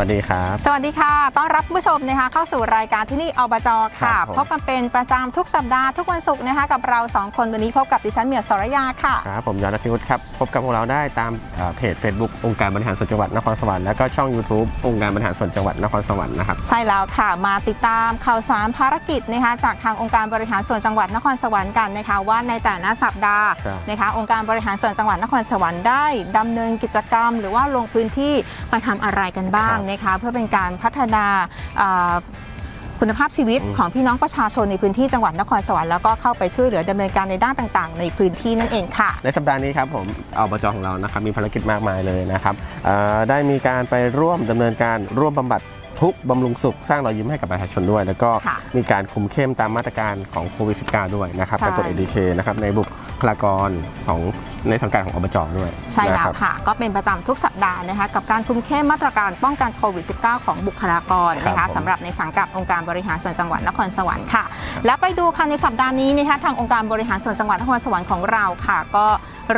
สวัสดีครับ สวัสดีค่ะ ต้อนรับผู้ชมนะคะเข้าสู่รายการที่นี่อบจค่ะครับผมพบกันเป็นประจำทุกสัปดาห์ทุกวันศุกร์นะคะกับเราสองคนวันนี้พบกับดิฉันเหมียวสรยาค่ะ ครับผมยอดนัทวุฒิครับ พบกับพวกเราได้ตามเอ่อเพจ Facebook องค์การบริหารส่วนจังหวัดนครสวรรค์แล้วก็ช่อง YouTube องค์การบริหารส่วนจังหวัดนครสวรรค์นะครับ ใช่แล้วค่ะ มาติดตามข่าวสารภารกิจนะคะจากทางองค์การบริหารส่วนจังหวัดนครสวรรค์กันนะคะว่าในแต่ละสัปดาห์ครับนะคะองค์การบริหารส่วนจังหวัดนครสวรรค์ได้ดำเนินกิจกรรม หรือว่าลงพื้นที่ไปทำอะไรกันบ้างครับนะคะเพื่อเป็นการพัฒนาอ่าคุณภาพชีวิตอืมของพี่น้องประชาชนในพื้นที่จังหวัดนครสวรรค์แล้วก็เข้าไปช่วยเหลือดำเนินการในด้านต่างๆ ในพื้นที่นั่นเองค่ะในสัปดาห์นี้ครับผมอบจของเรานะครับมีภารกิจมากมายเลยนะครับเอ่อได้มีการไปร่วมดำเนินการร่วมบำบัดทุกข์บำรุงสุขสร้างรอยยิ้มให้กับประชาชนด้วย แล้วก็ค่ะมีการคุมเข้มตามมาตรการของโควิด -19 ด้วยนะครับใช่การตรวจ ADK นะครับในบุค ลากรของในสังกัดของอบจด้วยใช่แล้นะวครับค่ะ ก็เป็นประจำทุกสัปดาห์นะคะกับการคุมเข้มมาตรการป้องกันโควิด -19 ของบุคลากรนะครัคะบผม สำหรับในสังกัดองค์การบริหารส่วนจังหวัดนครสวรรค์ค่ะ และไปดูค่ะในสัปดาห์นี้นะคะทางองค์การบริหารส่วนจังหวัดนครสวรรค์ของเราค่ะ ก็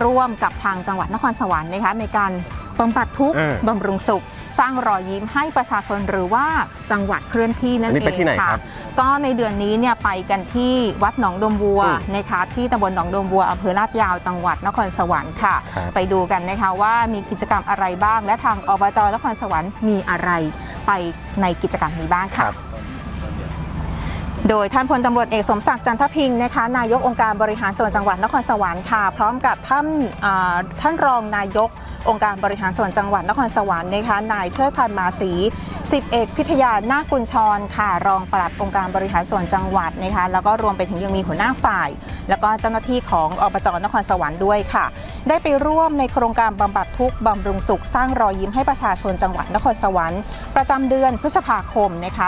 ร่วมกับทางจังหวัดนครสวรรค์นะคะในการบำบัดทุกข์เออบำรุงสุข สร้างรอยยิ้มให้ประชาชนหรือว่าจังหวัดเคลื่อนที่นั่นอันนี้เอไปงที่ไหนค่ะครับก็ในเดือนนี้เนี่ยไปกันที่วัดหนองดมบัวอืมนะคะที่ตำบลหนองดมบัวอำเภอลาดยาวจังหวัดนครสวรรค์ค่ะครับไปดูกันนะคะว่ามีกิจกรรมอะไรบ้าง และทางอบจนครสวรรค์มีอะไรไปในกิจกรรมนี้บ้างคค่ะรับโดยท่านพลตำรวจเอกสมศักดิ์จันทพิงค์นะคะนายกองค์การบริหารส่วนจังหวัดนครสวรรค์ค่ะ พร้อมกับท่านอ่าท่านรองนายก องค์การบริหารส่วนจังหวัดนครสวรรค์นะคะนายเชิดพันธ์มาศรีสิบเอกพิทยานาคกุลชรค่ะรองปลัดองค์การบริหารส่วนจังหวัดนะคะแล้วก็รวมไปถึงยังมีหัวหน้าฝ่าย แล้วก็เจ้าหน้าที่ของอบจนครสวรรค์ด้วยค่ะ ได้ไปร่วมในโครงการบำบัดทุกข์บำรุงสุขสร้างรอยยิ้มให้ประชาชนจังหวัดนครสวรรค์ประจำเดือนพฤษภาคมนะคะ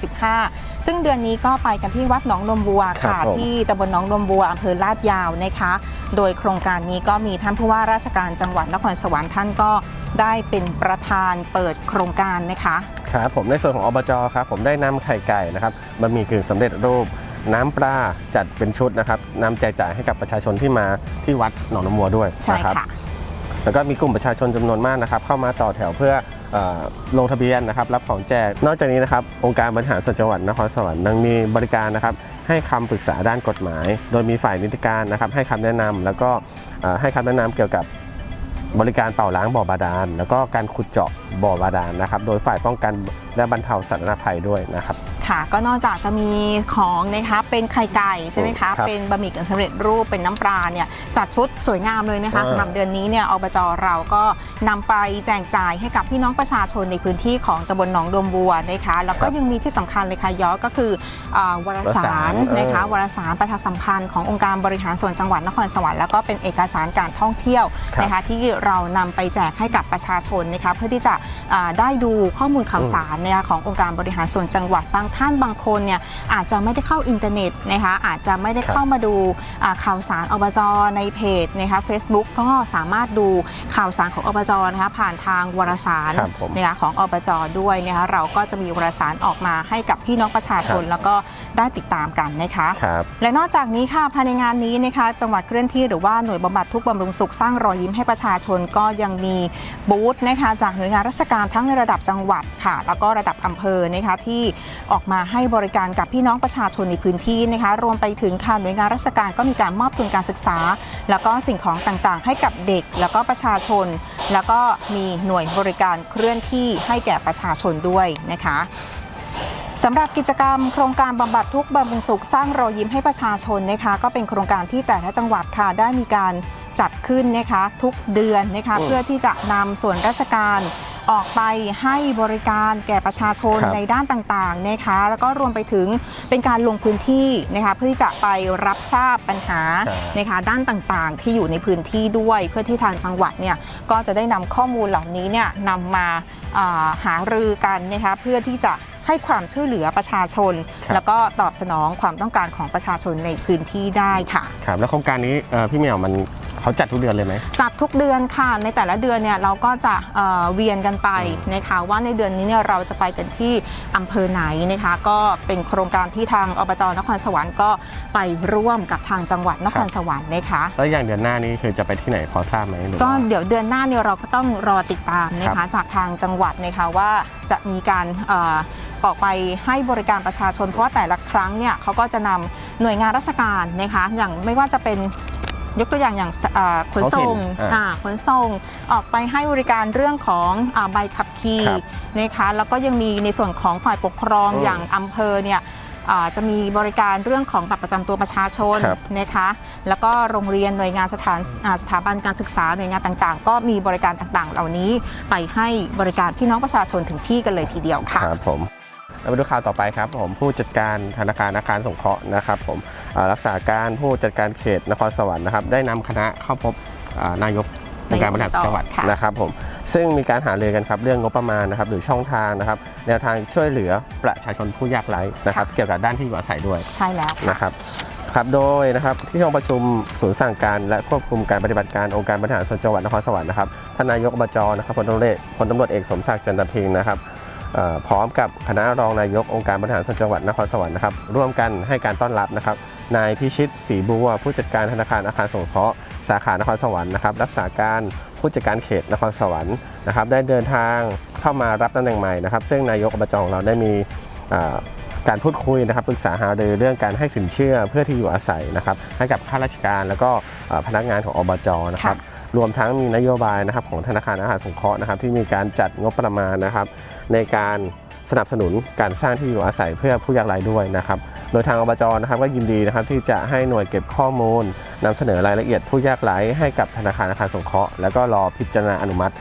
2565 ซึ่งเดือนนี้ก็ไปกันที่วัดหนองนมบัวครัค่ะบผมที่ตำบลหนองนมบัวอำเภอลาดยาวนะคะ โดยโครงการนี้ก็มีท่านผู้ว่าราชการจังหวัดนครสวรรค์ท่านก็ได้เป็นประธานเปิดโครงการนะคะครับผมในส่วนของอบจครับผมได้นำไข่ไก่นะครับบะหมี่กึ่งสำเร็จรูปน้ำปลาจัดเป็นชุดนะครับนำแจกจ่ายให้กับประชาชนที่มาที่วัดหนองน้ำมัวด้วยใช่นะครับค่ะแล้วก็มีกลุ่มประชาชนจำนวนมากนะครับเข้ามาต่อแถวเพื่อเอ่อลงทะเบียนนะครับรับของแจก นอกจากนี้นะครับองค์การบริหารส่วนจังหวัดนครสวรรค์ยังมีบริการนะครับให้คำปรึกษาด้านกฎหมาย โดยมีฝ่ายนิติการนะครับให้คำแนะนำแล้วก็เอ่อให้คำแนะนำเกี่ยวกับ บริการเป่าล้างบ่อบาดาลแล้วก็การขุดเจาะ บ่อบาดาลนะครับ โดยฝ่ายป้องกันและบรรเทาสาธารณภัยด้วยนะครับ ค่ะ ก็นอกจากจะมีของนะคะเป็นไข่ไก่ใช่ไหมคะครับเป็นบะหมี่กึ่งสำเร็จรูปเป็นน้ำปลาเนี่ยจัดชุดสวยงามเลยนะคะเออสำหรับเดือนนี้เนี่ยอบจเราก็นำไปแจกจ่ายให้กับพี่น้องประชาชนในพื้นที่ของตำบลหนองดวมบัวนะคะแล้วก็ยังมีที่สำคัญเลยค่ะย้อก็คืออาวารสารนะคะวารสารประชาสัมพันธ์ขององค์การบริหารส่วนจังหวัดนครสวรรค์แล้วก็เป็นเอกสารการท่องเที่ยว ครับนะคะที่เรานำไปแจกให้กับประชาชนนะคะเพื่อที่จะอ่าได้ดูข้อมูลข่าวสารนะคะขององค์การบริหารส่วนจังหวัดบางท่านบางคนเนี่ยอาจจะไม่ได้เข้าอินเทอร์เน็ตนะคะอาจจะไม่ได้ครับเข้ามาดูอ่าข่าวสารอบจในเพจนะคะ Facebook ก็สามารถดูข่าวสารของอบจนะคะผ่านทางวารสารครับผมนะคะของอบจด้วยนะคะเราก็จะมีวารสารออกมาให้กับพี่น้องประชาชนครับแล้วก็ได้ติดตามกันนะคะครับและนอกจากนี้ค่ะภายในงานนี้นะคะจังหวัดเคลื่อนที่หรือว่าหน่วยบำบัดทุกข์บำรุงสุขสร้างรอยยิ้มให้ประชาชนก็ยังมีบูธนะคะจากหน่วยงานราชการทั้งในระดับจังหวัดค่ะ แล้วก็ระดับอำเภอนะคะที่ออกมาให้บริการกับพี่น้องประชาชนในพื้นที่นะคะรวมไปถึงค่ะหน่วยงานราชการก็มีการมอบทุนการศึกษา แล้วก็สิ่งของต่างๆ ให้กับเด็กแล้วก็ประชาชน แล้วก็มีหน่วยบริการเคลื่อนที่ให้แก่ประชาชนด้วยนะคะสำหรับกิจกรรมโครงการบำบัดทุกบำรุงสุขสร้างรอยยิ้มให้ประชาชนนะคะก็เป็นโครงการที่แต่ละจังหวัดค่ะได้มีการจัดขึ้นนะคะทุกเดือนนะคะเพื่อที่จะนำส่วนราชการ ออกไปให้บริการแก่ประชาชนครับในด้านต่างๆนะคะแล้วก็รวมไปถึงเป็นการลงพื้นที่นะคะเพื่อที่จะไปรับทราบปัญหาใช่นะคะด้านต่างๆ ที่อยู่ในพื้นที่ด้วย เพื่อที่ทางจังหวัดเนี่ยก็จะได้นำข้อมูลเหล่านี้เนี่ยนำมาอ่าหารือกันนะคะเพื่อที่จะให้ความช่วยเหลือประชาชนครับแล้วก็ตอบสนองความต้องการของประชาชนในพื้นที่ได้ค่ะครับแล้วโครงการนี้เอ่อพี่เหมียวมัน เขาจัดทุกเดือนเลยไหมจัดทุกเดือนค่ะ ในแต่ละเดือนเนี่ยเราก็จะเอ่อเวียนกันไปนะคะว่าในเดือนนี้เนี่ยเราจะไปกันที่อำเภอไหนนะคะก็เป็นโครงการที่ทางอบจนครสวรรค์ก็ไปร่วมกับทางจังหวัดนครสวรรค์นะคะแล้วอย่างเดือนหน้านี้คือจะไปที่ไหนพอทราบไหมหรือก็ว่าเดี๋ยวเดือนหน้าเนี่ยเราก็ต้องรอติดตามนะครัคะบจากทางจังหวัดนะคะว่าจะมีการเออออกไปให้บริการประชาชนเพราะว่าแต่ละครั้งเนี่ยเขาก็จะนำหน่วยงานราชการนะคะอย่างไม่ว่าจะเป็น ยกตัวอย่างอย่างเอ่อขนส่งท้องถิ่นอ่าอ่าขนส่งออกไปให้บริการเรื่องของอาใบขับขี่ครับนะคะแล้วก็ยังมีในส่วนของฝ่ายปกครองอืมอย่างอำเภอเนี่ยอ่าจะมีบริการเรื่องของบัตรประจำตัวประชาชนครับ นะคะแล้วก็โรงเรียนหน่วยงานสถานอ่าสถาบันการศึกษาหน่วยงานต่างๆ ก็มีบริการต่างๆ เหล่านี้ไปให้บริการพี่น้องประชาชนถึงที่กันเลยทีเดียวค่ะ ครับผม เราไปดูข่าวต่อไปครับผมผู้จัดการธนาคารอาคารสงเคราะห์นะครับผมอ่ารักษาการผู้จัดการเขตนครสวรรค์นะครับได้นำคณะเข้าพบอ่านายกองค์การบริหารส่วนจังหวัดค่ะนะครับผมซึ่งมีการหารือกันครับเรื่องงบประมาณนะครับหรือช่องทางนะครับแนวทางช่วยเหลือประชาชนผู้ยากไร้นะครับเกี่ยวกับด้านที่อยู่อาศัยด้วยใช่แล้วค่ะนะครับครับโดยนะครับที่ห้องประชุมศูนย์สั่งการและควบคุมการปฏิบัติการองค์การบริหารส่วนจังหวัดนครสวรรค์นะครับท่านนายกอบจนะครับพลตำรวจเอกพลตำรวจเอกสมศักดิ์จันทพิงค์นะครับเอ่อ พร้อมกับคณะรองนายกองค์การบริหารส่วนจังหวัดนครสวรรค์นะครับร่วมกันให้การต้อนรับนะครับนายพิชิตศรีบัว ผู้จัดการธนาคารอาคารสงเคราะห์สาขานครสวรรค์นะครับรักษาการผู้จัดการเขตนครสวรรค์นะครับได้เดินทางเข้ามารับตำแหน่งใหม่นะครับ ซึ่งนายกอบจของเราได้มีการพูดคุยนะครับปรึกษาหารือเรื่องการให้สินเชื่อเพื่อที่อยู่อาศัยนะครับให้กับข้าราชการแล้วก็พนักงานของอบจนะครับ รวมทั้งมีนโยบายนะครับของธนาคารอาหารสงเคราะห์นะครับ ที่มีการจัดงบประมาณนะครับ ในการสนับสนุนการสร้างที่อยู่อาศัยเพื่อผู้ยากไร้ด้วยนะครับ โดยทางอบจนะครับก็ยินดีนะครับที่จะให้หน่วยเก็บข้อมูลนำเสนอรายละเอียดผู้ยากไร้ให้กับธนาคารอาคารสงเคราะห์แล้วก็รอพิจารณาอนุมัติ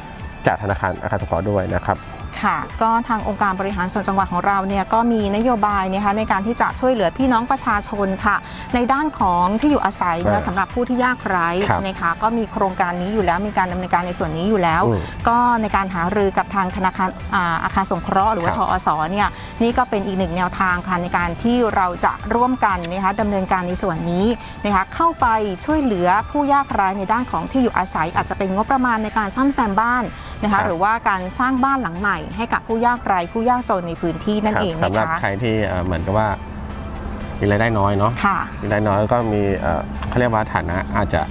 จากธนาคารอาคารสงเคราะห์ด้วยนะครับ ค่ะ ก็ทางองค์การบริหารส่วนจังหวัดของเราเนี่ยก็มีนโยบายนะคะในการที่จะช่วยเหลือพี่น้องประชาชนค่ะ ในด้านของที่อยู่อาศัยอ่านะสำหรับผู้ที่ยากไร้ครับนะคะก็มีโครงการนี้อยู่แล้วมีการดำเนินการในส่วนนี้อยู่แล้วอืมก็ในการหารือกับทางธนาคารอ่าอาคารสงเคราะห์หรือว่าคทรับอสเนี่ยนี่ก็เป็นอีกหนึ่งแนวทางค่ะในการที่เราจะร่วมกันนะคะดำเนินการในส่วนนี้นะคะเข้าไปช่วยเหลือผู้ยากไร้ในด้านของที่อยู่อาศัย อาจจะเป็นงบประมาณในการซ่อมแซมบ้าน นะครัคะบหรือว่าการสร้างบ้านหลังใหม่ให้กับผู้ยากไร้ผู้ยากจนในพื้นที่นั่นครับเองสำหรับนะคะใครที่เอ่อเหมือนกับว่ามีรายได้น้อยเนาะค่ะมีรายได้น้อยแล้วก็มีเอ่อเขาเรียกว่าฐานะอาจจะ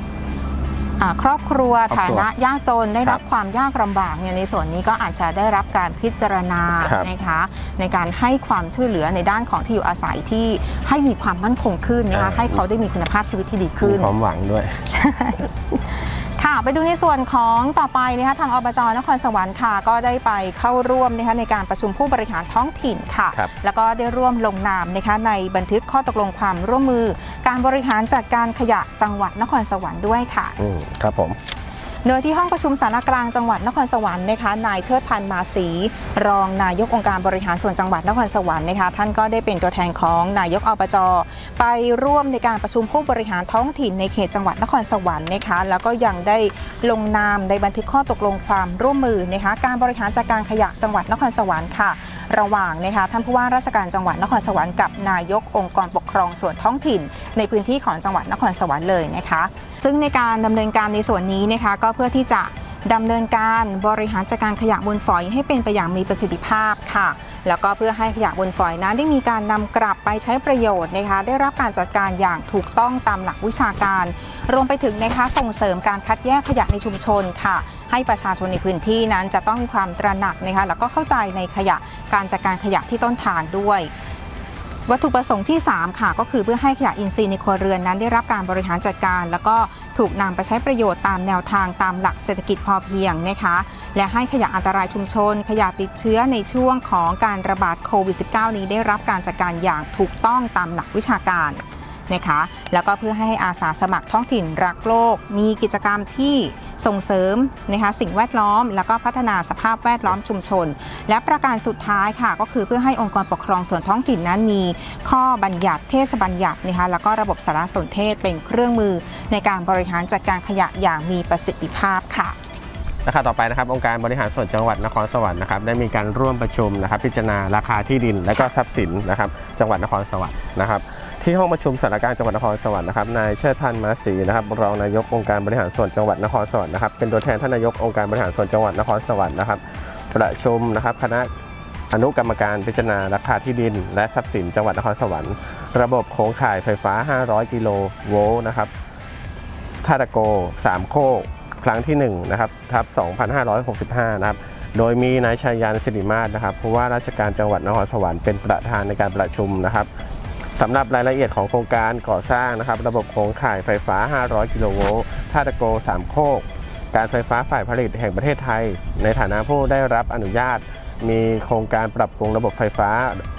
อ่าครอบครัวครอบฐาครัวนะยากจนได้ครับรับความยากลำบากเนี่ยในส่วนนี้ก็อาจจะได้รับการพิจารณาครับนะคะในการให้ความช่วยเหลือในด้านของที่อยู่อาศัยที่ให้มีความมั่นคงขึ้นนะคะให้เขาได้มีคุณภาพชีวิตที่ดีมีขึ้นความหวังด้วย ค่ะไปดูในส่วนของต่อไปนะคะทางอบจนครสวรรค์ค่ะ ก็ได้ไปเข้าร่วมนะคะในการประชุมผู้บริหารท้องถิ่นค่ะครับแล้วก็ได้ร่วมลงนามนะคะในบันทึกข้อตกลงความร่วมมือ การบริหารจัดการขยะจังหวัดนครสวรรค์ด้วยค่ะอืมครับผม โดยที่ห้องประชุมสารกลางจังหวัดนครสวรรค์นะคะนายเชิดพันธ์มาศรีรองนายกองค์การบริหารส่วนจังหวัดนครสวรรค์นะคะท่านก็ได้เป็นตัวแทนของนายกอบจไปร่วมในการประชุมผู้บริหารท้องถิ่นในเขตจังหวัดนครสวรรค์นะคะแล้วก็ยังได้ลงนามในบันทึกข้อตกลงความร่วมมือนะคะการบริหารจัดการขยะจังหวัดนครสวรรค์ค่ะ ระหว่างนะคะท่านผู้ว่าราชการจังหวัดนครสวรรค์กับนายกองค์กรปกครองส่วนท้องถิ่น ในพื้นที่ของจังหวัดนครสวรรค์เลยนะคะ ซึ่งในการดำเนินการในส่วนนี้นะคะก็เพื่อที่จะดำเนินการบริหารจัดการขยะมูลฝอยให้เป็นไปอย่างมีประสิทธิภาพค่ะ แล้วก็เพื่อให้ขยะบนฝอยนั้นได้มีการนำกลับไปใช้ประโยชน์นะคะ ได้รับการจัดการอย่างถูกต้องตามหลักวิชาการ รวมไปถึงนะคะส่งเสริมการคัดแยกขยะในชุมชนค่ะ ให้ประชาชนในพื้นที่นั้นจะต้องมีความตระหนักนะคะแล้วก็เข้าใจในขยะการจัดการขยะที่ต้นทางด้วย วัตถุประสงค์ที่ 3 ค่ะ ก็คือเพื่อให้ขยะอินทรีย์ในครัวเรือนนั้นได้รับการบริหารจัดการ แล้วก็ถูกนำไปใช้ประโยชน์ตามแนวทางตามหลักเศรษฐกิจพอเพียงนะคะและให้ขยะอันตรายชุมชน ขยะติดเชื้อในช่วงของการระบาดโควิด -19 นี้ได้รับการจัดการอย่างถูกต้องตามหลักวิชาการนะคะแล้วก็เพื่อให้อาสาสมัครท้องถิ่นรักโลก มีกิจกรรมที่ ส่งเสริมนะคะสิ่งแวดล้อม แล้วก็พัฒนาสภาพแวดล้อมชุมชน และประการสุดท้ายค่ะ ก็คือเพื่อให้องค์กรปกครองส่วนท้องถิ่นนั้นมี ข้อบัญญัติเทศบัญญัตินะคะแล้วก็ระบบสารสนเทศเป็นเครื่องมือ ในการบริหารจัดการขยะอย่างมีประสิทธิภาพค่ะนะครับต่อไปนะครับองค์การบริหารส่วนจังหวัดนครสวรรค์นะครับได้มีการร่วมประชุมนะครับพิจารณาราคาที่ดินและก็ทรัพย์สินนะครับจังหวัดนครสวรรค์นะครับ ที่ห้องประชุมสถานการณ์จังหวัดนครสวรรค์นะครับนายเชิดพันธ์มาศรีนะครับรองนายกองค์การบริหารส่วนจังหวัดนครสวรรค์นะครับเป็นตัวแทนท่านนายกองค์การบริหารส่วนจังหวัดนครสวรรค์นะครับประชุมนะครับคณะอนุกรรมการพิจารณาราคาที่ดิน และทรัพย์สินจังหวัดนครสวรรค์ ระบบโครงข่ายไฟฟ้า 500 กิโลโวลต์นะครับท่าตะโก 3 โคกครั้งที่1นะครับทับ 2565 นะครับโดยมีนายชัยยันสิริมาศนะครับผู้ว่าราชการจังหวัดนครสวรรค์เป็นประธานในการประชุมนะครับ สำหรับรายละเอียดของโครงการก่อสร้างนะครับ ระบบโครงข่ายไฟฟ้า 500 กิโลโวลต์ท่าตะโก 3 โคก การไฟฟ้าฝ่ายผลิตแห่งประเทศไทย ในฐานะผู้ได้รับอนุญาต มีโครงการปรับปรุงระบบไฟฟ้า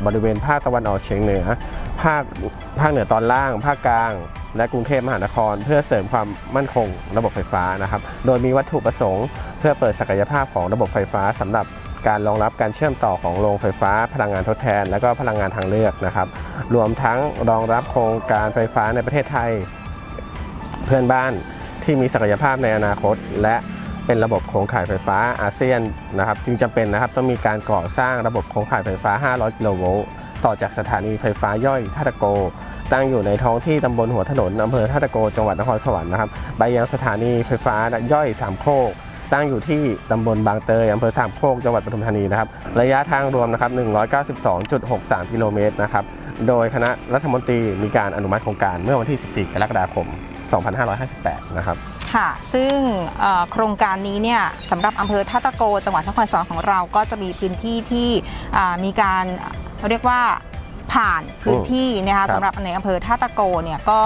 บริเวณภาคตะวันออกเฉียงเหนือ ภาคภาคเหนือตอนล่าง ภาคกลาง และกรุงเทพมหานคร เพื่อเสริมความมั่นคงระบบไฟฟ้านะครับ โดยมีวัตถุประสงค์ เพื่อเปิดศักยภาพของระบบไฟฟ้าสำหรับ การรองรับการเชื่อมต่อของโรงไฟฟ้าพลังงานทดแทน และก็พลังงานทางเลือกนะครับ รวมทั้งรองรับโครงการไฟฟ้าในประเทศไทย เพื่อนบ้านที่มีศักยภาพในอนาคต และเป็นระบบโครงข่ายไฟฟ้าอาเซียนนะครับ จึงจำเป็นนะครับต้องมีการก่อสร้างระบบโครงข่ายไฟฟ้า 500 กิโลโวลต์ต่อจากสถานีไฟฟ้าย่อยท่าตะโกตั้งอยู่ในท้องที่ตำบลหัวถนนอำเภอท่าตะโก จังหวัดนครสวรรค์นะครับ ไปยังสถานีไฟฟ้าย่อยสามโคก ตั้งอยู่ที่ตำบลบางเตยอำเภอสามโคกจังหวัดปทุมธานีนะครับ ระยะทางรวมนะครับ192.63 กิโลเมตรนะครับ โดยคณะรัฐมนตรีมีการอนุมัติโครงการเมื่อวันที่ 14 กรกฎาคม 2558 นะครับ ค่ะ ซึ่งเอ่อโครงการนี้เนี่ยสำหรับอำเภอท่าตะโก จังหวัดนครสวรรค์ของเราก็จะมีพื้นที่ที่อ่ามีการเรียกว่าผ่านพื้นที่นะครัคะบสำหรับในอำเภอท่าตะโกเนี่ยก็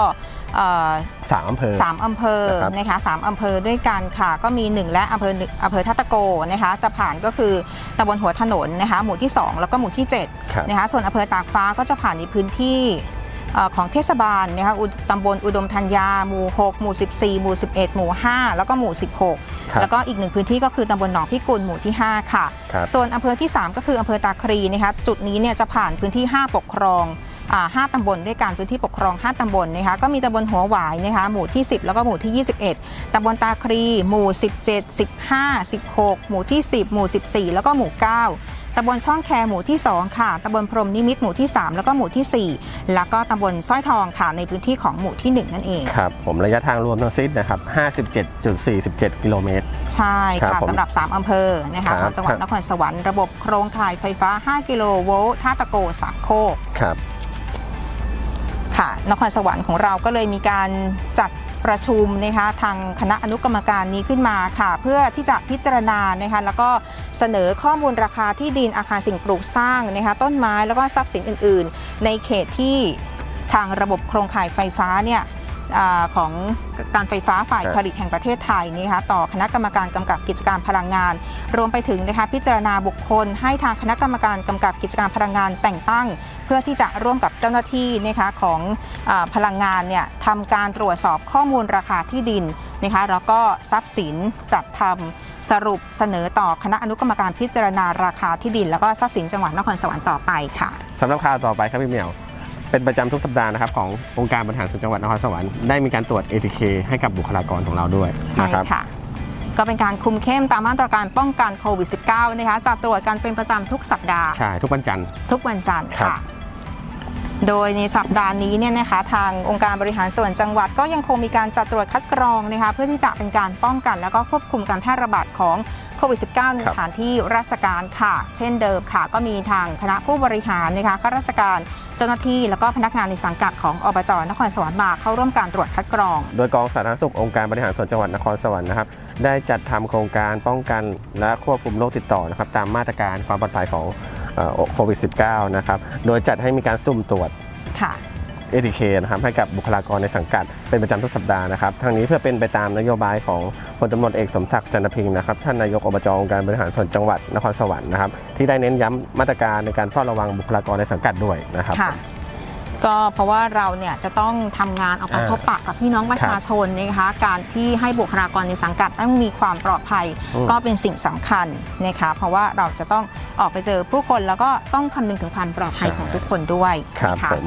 เอ่อสามอำเภอ สามอำเภอนะครับ นะคะสามอำเภอด้วยกันค่ะ ก็มี1และอำเภอหนึ่งอำเภอท่าตะโกนะคะ จะผ่านก็คือตำบลหัวถนนนะคะ หมู่ที่ 2 แล้วก็หมู่ที่ 7 ครับนะคะส่วนอำเภอตากฟ้าก็จะผ่านในพื้นที่เอ่อของเทศบาลนะคะอุตำบลอุดมธัญญาหมู่ 6 หมู่ 14 หมู่ 11 หมู่ 5 แล้วก็หมู่16ครับแล้วก็อีกหนึ่งพื้นที่ก็คือตำบลหนองพิกุลหมู่ที่ 5 ค่ะ ครับ ส่วนอำเภอที่ 3 ก็คืออำเภอตาครีนะคะจุดนี้เนี่ยจะผ่านพื้นที่ 5 ปกครอง อ่าห้าตำบลด้วยกันพื้นที่ปกครอง 5ตำบลนะคะก็มีตำบลหัวหวายนะคะหมู่ที่ 10 แล้วก็หมู่ที่ 21ตำบลตาครีหมู่ 17 15 16 หมู่ที่ 10 หมู่ 14 แล้วก็หมู่ 9ตำบลช่องแคหมู่ที่ 2 ค่ะ ตำบลพรหมนิมิตรหมู่ที่ 3 แล้วก็หมู่ทีสี่ 4 แล้วก็ตำบลสร้อยทองค่ะ ในพื้นที่ของหมู่ที่ 1 นั่นเอง ครับ ผมระยะทางรวมทั้งสิ้นนะครับ 57.47 กิโลเมตร ใช่ครัค่ะบผมสำหรับ 3 อำเภอ นะคะครับของจังหวัดนครสวรรค์ ระบบโครงข่ายไฟฟ้า 5 กิโลโวลต์ท่าตะโกสามโคกครับ ค่ะนครสวรรค์ของเราก็เลยมีการจัดประชุมนะคะทางคณะอนุกรรมการนี้ขึ้นมาค่ะ เพื่อที่จะพิจารณานะคะแล้วก็เสนอข้อมูลราคาที่ดินอาคารสิ่งปลูกสร้างนะคะต้นไม้แล้วก็ทรัพย์สินอื่น ๆ ในเขตที่ทางระบบโครงข่ายไฟฟ้าเนี่ย ของการไฟฟ้าฝ่ายครับผลิตแห่งประเทศไทยนี่นะคะต่อคณะกรรมการกำกับกิจการพลังงาน รวมไปถึงนะคะพิจารณาบุคคล ให้ทางคณะกรรมการกำกับกิจการพลังงานแต่งตั้ง เพื่อที่จะร่วมกับเจ้าหน้าที่นะคะของอาพลังงานเนี่ยทำการตรวจสอบข้อมูลราคาที่ดินนะคะแล้วก็ทรัพย์สินจัดทำสรุปเสนอต่อคณะอนุกรรมการพิจารณาราคาที่ดิน แล้วก็ทรัพย์สินจังหวัดนครสวรรค์ต่อไปค่ะสำหรับข่าวต่อไปครับพี่เหมียว เป็นประจำทุกสัปดาห์นะครับขององค์การบริหารส่วนจังหวัดนครสวรรค์ได้มีการตรวจ ATK ให้กับบุคลากรของเราด้วยใช่นะครับค่ะ ก็เป็นการคุมเข้มตามมาตรการป้องกันโควิด -19 นะคะจะตรวจกันเป็นประจำทุกสัปดาห์ ใช่ทุกวันจันทร์ ทุกวันจันทร์ครัค่ะบโดยในสัปดาห์นี้เนี่ยนะคะทางองค์การบริหารส่วนจังหวัดก็ยังคงมีการจัดตรวจคัดกรองนะคะเพื่อที่จะเป็นการป้องกันแล้วก็ควบคุมการแพร่ระบาดของโค วิด -19 ในสถานที่ราชการค่ะ เช่นเดิมค่ะ ก็มีทางคณะผู้บริหารนะคะข้าราชการเจ้าหน้าที่ แล้วก็พนักงานในสังกัดของอบจนครสวรรค์มาเข้าร่วมการตรวจคัดกรอง โดยกองสาธารณสุของค์การบริหารส่วนจังหวัดนครสวรรค์นะครับได้จัดทำโครงการป้องกันและควบคุมโรคติดต่อนะครับตามมาตรการความปลอดภัยของเอ่อโควิด -19 นะครับโดยจัดให้มีการซุ่มตรวจค่ะ ATK นะครับให้กับบุคลากรในสังกัดเป็นประจำทุกสัปดาห์นะครับทั้งนี้เพื่อเป็นไปตามนโยบายของพลตำรวจเอกสมศักดิ์จันทพิงค์นะครับท่านนายกอบจองค์การบริหารส่วนจังหวัดนครสวรรค์นะครับที่ได้เน้นย้ำมาตรการในการเฝ้าระวังบุคลากรในสังกัดด้วยนะครับค่ะก็เพราะว่าเราเนี่ยจะต้องทำงานออกไปอ่าพบปะกับพี่น้องประชาชนนะคะการที่ให้บุคลากรในสังกัดต้องมีความปลอดภัยอืมก็เป็นสิ่งสำคัญนะคะเพราะว่าเราจะต้องออกไปเจอผู้คนแล้วก็ต้องคำนึงถึงความปลอดภัยของทุกคนด้วยครับนะะผม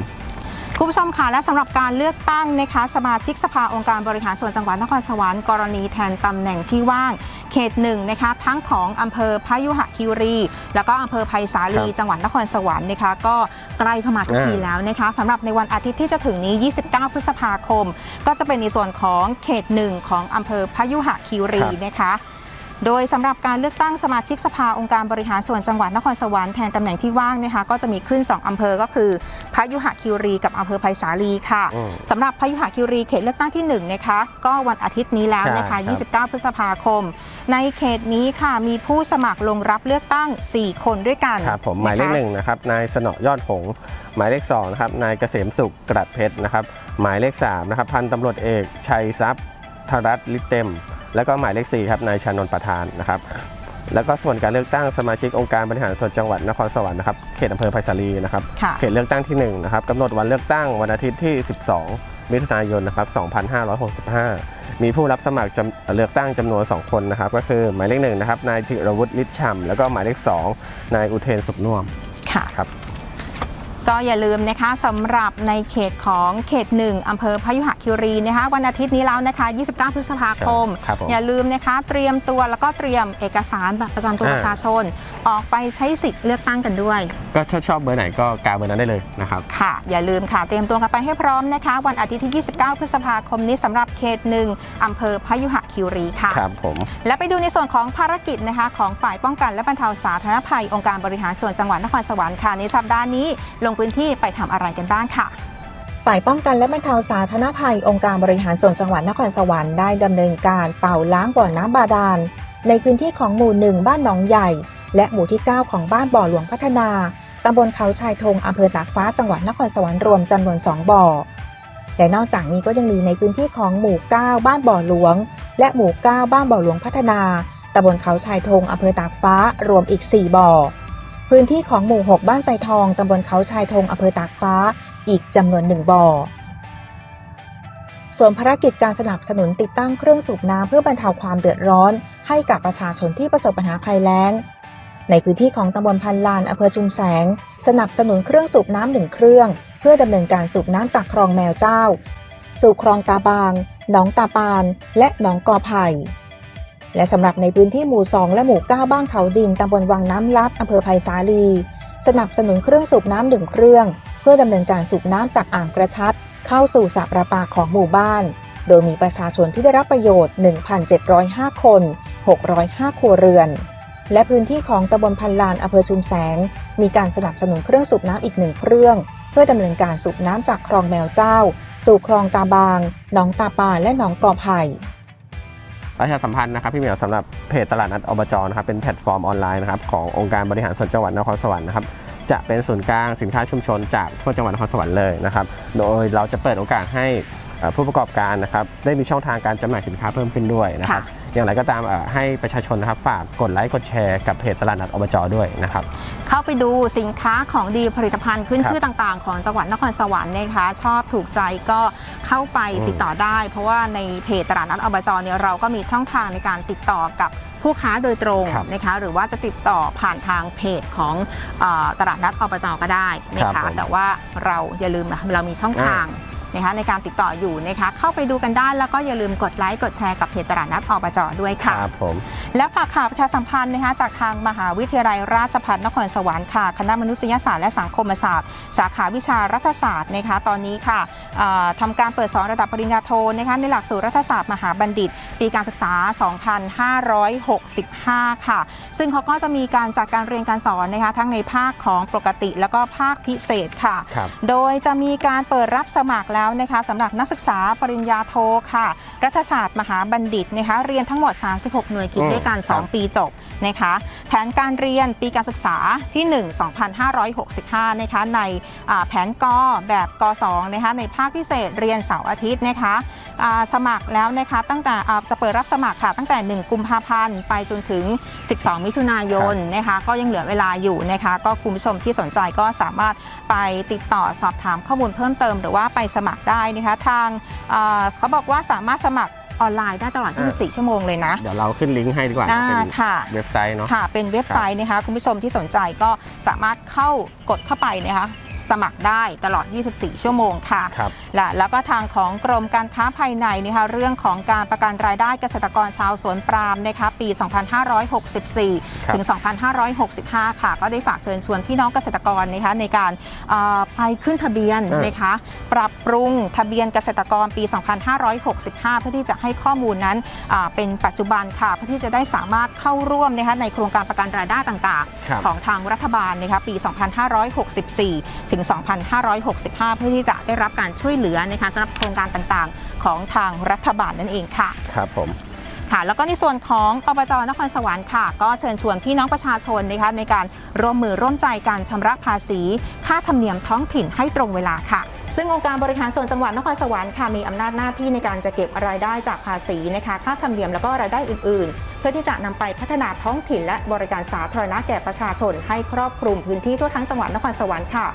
คุณผู้ชมค่ะและสำหรับการเลือกตั้งนะคะสมาชิกสภาองค์การบริหารส่วนจังหวัดนครสวรรค์กรณีแทนตำแหน่งที่ว่างเขตหนึ่งนะคะทั้งของอำเภอพยุหคีรี แล้วก็อำเภอไผ่สาลีครับจังหวัดนครสวรรค์นะคะก็ใกล้เข้ามาทุกอ่าทีแล้วนะคะสำหรับในวันอาทิตย์ที่จะถึงนี้ 29 พฤษภาคม ก็จะเป็นในส่วนของเขตหนึ่งของอำเภอพยุหคีรีนะคะ โดยสำหรับการเลือกตั้งสมาชิกสภาองค์การบริหารส่วนจังหวัดนครสวรรค์แทนตำแหน่งที่ว่างนะคะก็จะมีขึ้น 2อำเภอก็คือพยุหคีรีกับอำเภอไผ่สาลีค่ะอืมสำหรับพยุหคีรีเขตเลือกตั้งที่1นะคะก็วันอาทิตย์นี้แล้วนะใช่ครัคะบ29 พฤษภาคม ในเขตนี้ค่ะมีผู้สมัครลงรับเลือกตั้ง 4 คนด้วยกันครับผมหมายเลขนะคะหนึ่งนะครับนายสนอยอดหงส์หมายเลขสองนะครับนายเกษมสุขกระเพชรนะครับหมายเลขสามนะครับพันตำรวจเอกชัยทรัพย์ธรัตน์ลิตเต็ม แล้วก็หมายเลขสี่ครับนายชานนท์ประธานนะครับแล้วก็ส่วนการเลือกตั้งสมาชิกองค์การบริหารส่วนจังหวัดนครสวรรค์นะครับเขตอำเภอไผ่สาลีนะครับค่ะเขตเลือกตั้งที่หนึ่งนะครับกำหนดวันเลือกตั้งวันอาทิตย์ที่ 12 มิถุนายนนะครับ2565 มีผู้รับสมัครจำเลือกตั้งจำนวน 2 คนนะครับ ก็คือหมายเลขหนึ่งนะครับนายธิรวุฒิฤทธิ์ฉ่ำแล้วก็หมายเลขสองนายอุเทนสุขน่วมค่ะครับ ก็อย่าลืมนะคะสำหรับในเขตของเขตหนึ่งอำเภอพยุหคีรีนะคะวันอาทิตย์นี้แล้วนะคะ 29 พฤษภาคม ครับผมอย่าลืมนะคะ เตรียมตัวแล้วก็เตรียมเอกสารบัตรประจำตัวอ่า ประชาชน ออกไปใช้สิทธิ์เลือกตั้งกันด้วย ก็ถ้าชอบเบอร์ไหนก็กาเบอร์นั้นได้เลยนะครับ ค่ะ อย่าลืมค่ะ เตรียมตัวกันไปให้พร้อมนะคะ วันอาทิตย์ที่ 29 พฤษภาคมนี้สำหรับเขตหนึ่งอำเภอพยุหคีรีค่ะ ครับผม และไปดูในส่วนของภารกิจนะคะของฝ่ายป้องกันและบรรเทาสาธารณภัยองค์การบริหารส่วนจังหวัดนครสวรรค์ค่ะในสัปดาห์นี้ลงพื้นที่ไปทำอะไรกันบ้างค่ะฝ่ายป้องกันและบรรเทาสาธารณภัยองค์การบริหารส่วนจังหวัดนครสวรรค์ได้ดำเนินการเป่าล้างบ่อน้ำบาดาล ในพื้นที่ของหมู่หนึ่งบ้านหนองใหญ่ และหมู่ที่ 9 ของบ้านบ่อหลวงพัฒนาตำบลเขาชายธงอำเภอตากฟ้าจังหวัดนครสวรรค์รวมจำนวน 2 บ่อและนอกจากนี้ก็ยังมีในพื้นที่ของหมู่ 9 บ้านบ่อหลวง และหมู่ 9 บ้านบ่อหลวงพัฒนาตำบลเขาชายธงอำเภอตากฟ้ารวมอีก 4 บ่อ พื้นที่ของหมู่ 6 บ้านไซทอง ตำบลเขาชายธงอำเภอตากฟ้า อีกจำนวนหนึ่งบ่อ ส่วนภารกิจการสนับสนุนติดตั้งเครื่องสูบน้ำเพื่อบรรเทาความเดือดร้อน ให้กับประชาชนที่ประสบปัญหาภัยแล้ง ในพื้นที่ของตำบลพันลานอำเภอชุมแสง สนับสนุนเครื่องสูบน้ำหนึ่งเครื่อง เพื่อดำเนินการสูบน้ำจากคลองแมวเจ้า สู่คลองตาบาง หนองตาปาน และหนองกอไผ่ และสำหรับในพื้นที่หมู่ 2 และหมู่ 9 บ้านเขาดินตำบลวังน้ำลับอำเภอไผ่สาลี สนับสนุนเครื่องสูบน้ำหนึ่งเครื่อง เพื่อดำเนินการสูบน้ำจากอ่างกระชัดเข้าสู่สระประปาของหมู่บ้าน โดยมีประชาชนที่ได้รับประโยชน์ 1,705 คน 605 ครัวเรือน และพื้นที่ของตำบลพันลานอำเภอชุมแสง มีการสนับสนุนเครื่องสูบน้ำอีกหนึ่งเครื่อง เพื่อดำเนินการสูบน้ำจากคลองแมวเจ้า สู่คลองตาบาง หนองตาปาและหนองกอไผ่ ประชาสัมพันธ์นะครับพี่เหมียวสำหรับเพจตลาดนัดอบจนะครับเป็นแพลตฟอร์มออนไลน์นะครับขององค์การบริหารส่วนจังหวัดนครสวรรค์นะครับจะเป็นศูนย์กลางสินค้าชุมชนจากทั่วจังหวัดนครสวรรค์เลยนะครับโดยเราจะเปิดโอกาสให้เอ่อผู้ประกอบการนะครับได้มีช่องทางการจำหน่ายสินค้าเพิ่มขึ้นด้วยนะครับอย่างไรก็ตามเอ่อให้ประชาชนนะครับฝากกดไลค์กดแชร์กับเพจตลาดนัดอบจด้วยนะครับเข้าไปดูสินค้าของดีผลิตภัณฑ์ขึ้นครับชื่อต่างๆ ของจังหวัดนครสวรรค์นะคะชอบถูกใจก็ เข้าไปอืมติดต่อได้ เพราะว่าในเพจตลาดนัดอบจเนี่ยเราก็มีช่องทางในการติดต่อกับผู้ค้าโดยตรงครับนะคะหรือว่าจะติดต่อผ่านทางเพจของเออตลาดนัดอบจก็ได้นะครัคะบผมแต่ว่าเราอย่าลืมนะเรามีช่องทาง นะคะในการติดต่ออยู่นะคะเข้าไปดูกันได้แล้วก็อย่าลืมกดไลค์กดแชร์กับเพจตลาดนัดอบจด้วยค่ะครับผมและฝากข่าวประชาสัมพันธ์นะคะจากทางมหาวิทยาลัยราชภัฏนครสวรรค์ค่ะคณะมนุษยศาสตร์และสังคมศาสตร์ สาขาวิชารัฐศาสตร์นะคะตอนนี้ค่ะเอ่อทำการเปิดสอนระดับปริญญาโทนะคะในหลักสูตรรัฐศาสตร์มหาบัณฑิต ปีการศึกษา 2565 ค่ะ ซึ่งเขาก็จะมีการจัดการเรียนการสอนนะคะทั้งในภาคของปกติแล้วก็ภาคพิเศษค่ะครับโดยจะมีการเปิดรับสมัครแล้วนะคะสำหรับนักศึกษาปริญญาโทค่ะ รัฐศาสตร์มหาบัณฑิตนะคะเรียนทั้งหมด 36 หน่วยกิจอืมด้วยกันครับ2ปีจบนะคะแผนการเรียนปีการศึกษาที่ 1 2565 นะคะในอ่าแผนกแบบก 2 นะคะในภาคพิเศษเรียนเสาร์อาทิตย์นะคะอ่าสมัครแล้วนะคะตั้งแต่อ่าจะเปิดรับสมัครค่ะตั้งแต่ 1 กุมภาพันธ์ไปจนถึง 12 มิถุนายนนะคะก็ยังเหลือเวลาอยู่นะคะก็คุณผู้ชมที่สนใจก็สามารถไปติดต่อสอบถามข้อมูลเพิ่มเติมหรือว่าไปสมัครได้นะคะทางอ่าเขาบอกว่าสามารถสมัครออนไลน์ได้ตลอด 24 ชั่วโมงเลยนะ เดี๋ยวเราขึ้นลิงก์ให้ดีกว่าอ่าเป็นค่ะเว็บไซต์เนาะค่ะเป็นเว็บไซต์นะคะคุณผู้ชมที่สนใจก็สามารถเข้ากดเข้าไปนะคะ สมัครได้ตลอด 24 ชั่วโมงค่ะครับและแล้วก็ทางของกรมการค้าภายในนะคะเรื่องของการประกันรายได้เกษตรกรชาวสวนปาล์มนะคะปี 2564ครับถึง 2565 ค่ะ ก็ได้ฝากเชิญชวนพี่น้องเกษตรกรนะคะในการเอ่อไปขึ้นทะเบียนอ่านนะคะปรับปรุงทะเบียนเกษตรกรปี 2565 เพื่อที่จะให้ข้อมูลนั้นอ่าเป็นปัจจุบันค่ะเพื่อที่จะได้สามารถเข้าร่วมนะคะในโครงการประกันรายได้ต่างครับๆของทางรัฐบาลนะคะปี 2564 ถึง2565 เพื่อที่จะได้รับการช่วยเหลือนะคะสำหรับโครงการต่างๆ ของทางรัฐบาลนั่นเองค่ะครับผมค่ะแล้วก็ในส่วนของอบจนครสวรรค์ค่ะ ก็เชิญชวนพี่น้องประชาชนนะคะในการร่วมมือร่วมใจการชำระภาษี ค่าธรรมเนียมท้องถิ่นให้ตรงเวลาค่ะ ซึ่งองค์การบริหารส่วนจังหวัดนครสวรรค์ค่ะมีอำนาจหน้าที่ในการจะเก็บรายได้จากภาษีนะคะ ค่าธรรมเนียมแล้วก็รายได้อื่น ๆ เพื่อที่จะนำไปพัฒนาท้องถิ่น และบริการสาธารณะแก่ประชาชน ให้ครอบคลุมพื้นที่ทั่วทั้งจังหวัดนครสวรรค์ค่ะ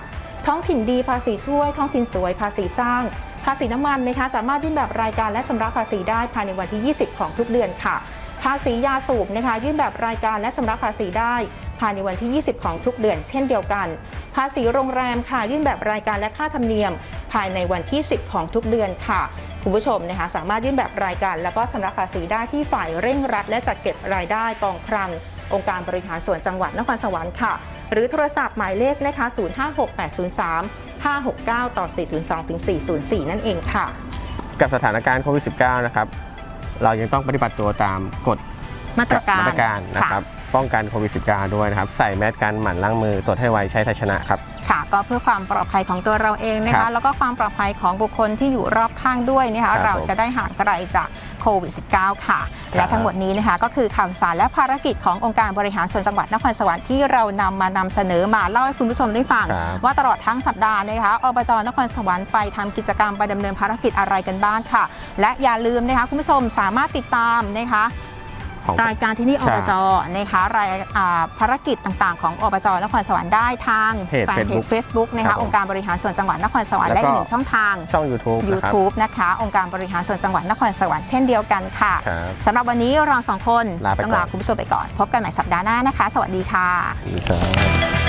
ท้องถิ่นดีภาษีช่วย ท้องถิ่นสวยภาษีสร้าง ภาษีน้ำมันนะคะสามารถยื่นแบบรายการและชำระภาษีได้ภายในวันที่ 20 ของทุกเดือนค่ะ ภาษียาสูบนะคะยื่นแบบรายการและชำระภาษีได้ ภายในวันที่ 20 ของทุกเดือนเช่นเดียวกัน ภาษีโรงแรมค่ะยื่นแบบรายการและค่าธรรมเนียม ภายในวันที่ 10 ของทุกเดือนค่ะคุณผู้ชมนะคะสามารถยื่นแบบรายการแล้วก็ชำระภาษีได้ที่ฝ่ายเร่งรัด และจัดเก็บรายได้กองคลังองค์การบริหารส่วนจังหวัดนครสวรรค์ค่ะ หรือโทรศัพท์หมายเลขนะคะ 056803 569 ต่อ 402 ถึง 404 นั่นเองค่ะ กับสถานการณ์โควิด -19 นะครับ เรายังต้องปฏิบัติตัวตามกฎมาตรการมาตรการนะครับ ป้องกันโควิด -19 ด้วยนะครับ ใส่แมสกันหมั่นล้างมือตรวจให้ไวใช้ไทยชนะครับ ค่ะก็เพื่อความปลอดภัยของตัวเราเองนะครัคะ บแล้วก็ความปลอดภัยของบุคคลที่อยู่รอบข้างด้วยนะครัคะบเราจะได้ห่างไกลจากโควิด -19 ค่ะ ครับ และทั้งหมดนี้นะคะก็คือข่าวสารและภารกิจขององค์การบริหารส่วนจังหวัดนครสวรรค์ที่เรานำมานำเสนอมาเล่าให้คุณผู้ชมได้ฟัง ครับ ว่าตลอดทั้งสัปดาห์นะคะอบจนครสวรรค์ไปทำกิจกรรมไปดำเนินภารกิจอะไรกันบ้างค่ะ และอย่าลืมนะคะคุณผู้ชมสามารถติดตามนะคะของ รายการที่นี่ใช่อบจนะคะรายอ่าภารกิจต่างๆ ของอบจนครสวรรค์ได้ทางเพจแฟนเพจ Facebook Facebook นะครัคะบผมองค์การบริหารส่วนจังหวัดนครสวรรค์แล้และวก็อีกหนึ่งช่องทางช่อง YouTube นะครับ YouTube นะคะองค์การบริหารส่วนจังหวัดนครสวรรค์เช่นเดียวกันค่ะครับสำหรับวันนี้เราสองคนลาไปก่อนต้องลาคุณผู้ชมไปก่อน พบกันใหม่สัปดาห์หน้านะคะ สวัสดีค่ะครับ